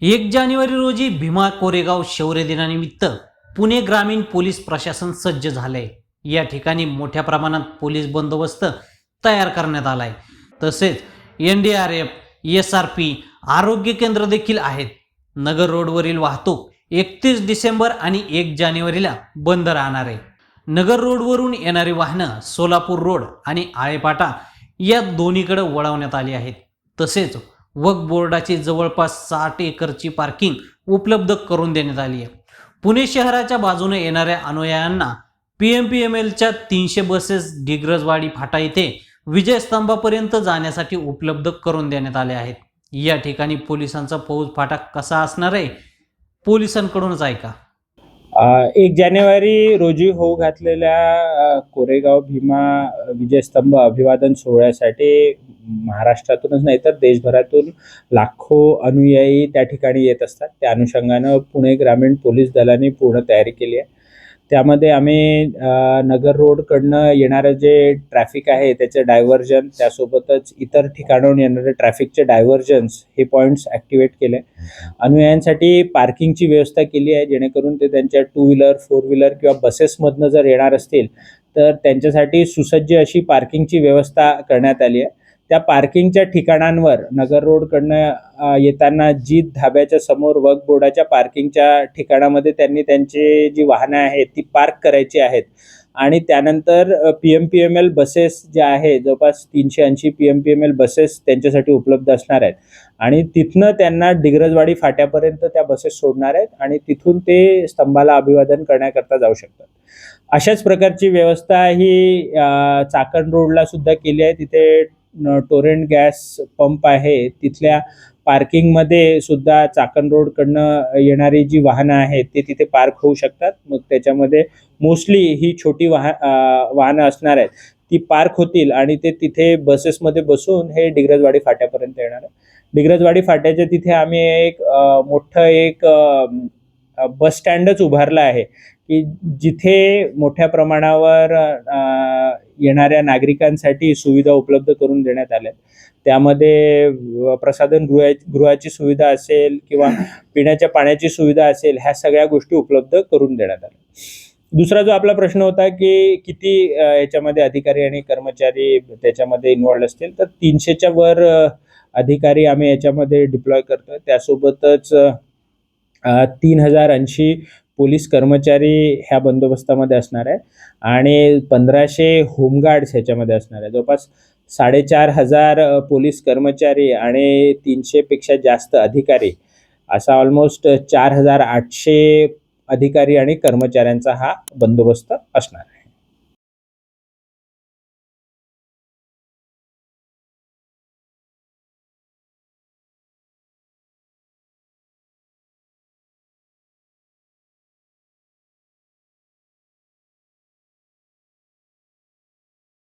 एक जानेवारी रोजी भीमा कोरेगाव शौर्य दिनानिमित्त पुणे ग्रामीण पोलीस प्रशासन सज्ज झालंय. या ठिकाणी मोठ्या प्रमाणात पोलीस बंदोबस्त तयार करण्यात आलाय. तसेच N D R F S R P आरोग्य केंद्र देखील आहेत. नगर रोडवरील वाहतूक एकतीस डिसेंबर आणि एक जानेवारीला बंद राहणार आहे. नगर रोडवरून येणारी वाहनं सोलापूर रोड आणि आळेपाटा या दोन्हीकडे वळवण्यात आली आहेत. तसेच वक्फ बोर्डाची जवळपास साठ एकरची पार्किंग उपलब्ध करून देण्यात आली आहे. पुणे शहराच्या बाजूने येणाऱ्या अनुयायांना पी एम पी एम एलच्या तीनशे बसेस डिग्रजवाडी फाटा येथे विजयस्तंभापर्यंत जाण्यासाठी उपलब्ध करून देण्यात आले आहेत. या ठिकाणी पोलिसांचा फौज फाटा कसा असणार आहे पोलिसांकडूनच ऐका. एक जानेवारी रोजी होऊ घातलेल्या कोरेगाव भीमा विजयस्तंभ अभिवादन सोहळ्यासाठी महाराष्ट्रातूनच नाही तर देशभरातून लाखो अनुयायी त्या ठिकाणी येत असतात. त्या अनुषंगानं पुणे ग्रामीण पोलीस दलाने पूर्ण तयारी केली आहे. त्यामध्ये आम्ही नगर रोडकडनं येणारं जे ट्रॅफिक आहे त्याचं डायव्हर्जन त्यासोबतच इतर ठिकाणाहून येणारे ट्रॅफिकचे डायव्हर्जन्स हे पॉईंट्स ॲक्टिवेट केले. अनुयायांसाठी पार्किंगची व्यवस्था केली आहे जेणेकरून ते त्यांच्या टू व्हीलर फोर व्हीलर किंवा बसेसमधनं जर येणार असतील तर त्यांच्यासाठी सुसज्ज अशी पार्किंगची व्यवस्था करण्यात आली आहे. त्या पार्किंगच्या ठिकाणांवर नगर रोडकडनं येताना जीत धाब्याच्या समोर वक बोर्डाच्या पार्किंगच्या ठिकाणामध्ये त्यांनी त्यांची जी वाहनं आहेत ती पार्क करायची आहेत. आणि त्यानंतर P M P M L buses ज्या आहे जवळपास तीनशे ऐंशी P M P M L buses त्यांच्यासाठी उपलब्ध असणार आहेत. आणि तिथनं त्यांना डिग्रजवाडी फाट्यापर्यंत त्या बसेस सोडणार आहेत आणि तिथून ते स्तंभाला अभिवादन करण्याकरता जाऊ शकतात. अशाच प्रकारची व्यवस्था ही चाकण रोडला सुद्धा केली आहे. तिथे टोरेंट गॅस पंप आहे तिथल्या पार्किंगमध्ये सुद्धा चाकण रोडकडनं येणारी जी वाहनं आहेत ते तिथे पार्क होऊ शकतात. मग त्याच्यामध्ये मोस्टली ही छोटी वाहन वाहनं असणार आहेत. ती पार्क होतील आणि ते तिथे बसेसमध्ये बसून हे डिग्रजवाडी फाट्यापर्यंत येणार आहे डिग्रजवाडी फाट्याच्या तिथे आम्ही एक मोठं एक बस स्टँडच उभारलं आहे. की जिथे मोठ्या प्रमाणावर येणाऱ्या नागरिकांसाठी सुविधा उपलब्ध करून देण्यात आल्या. त्यामध्ये प्रसाधन गृह गृहाची सुविधा असेल किंवा पिण्याच्या पाण्याची सुविधा असेल ह्या सगळ्या गोष्टी उपलब्ध करून देण्यात आल्या. दुसरा जो आपला प्रश्न होता की किती याच्यामध्ये अधिकारी आणि कर्मचारी त्याच्यामध्ये इन्वॉल्ड असतील तर तीनशेच्या वर अधिकारी आम्ही याच्यामध्ये डिप्लॉय करतो त्यासोबतच तीन हजार ऐंशी पोलीस कर्मचारी ह्या बंदोबस्तामध्ये असणार आहे. आणि पंधराशे होमगार्ड्स ह्याच्यामध्ये असणार आहे. जवळपास साडेचार हजार पोलीस कर्मचारी आणि तीनशेपेक्षा जास्त अधिकारी असा ऑलमोस्ट चार हजार आठशे अधिकारी आणि कर्मचाऱ्यांचा हा बंदोबस्त असणार आहे.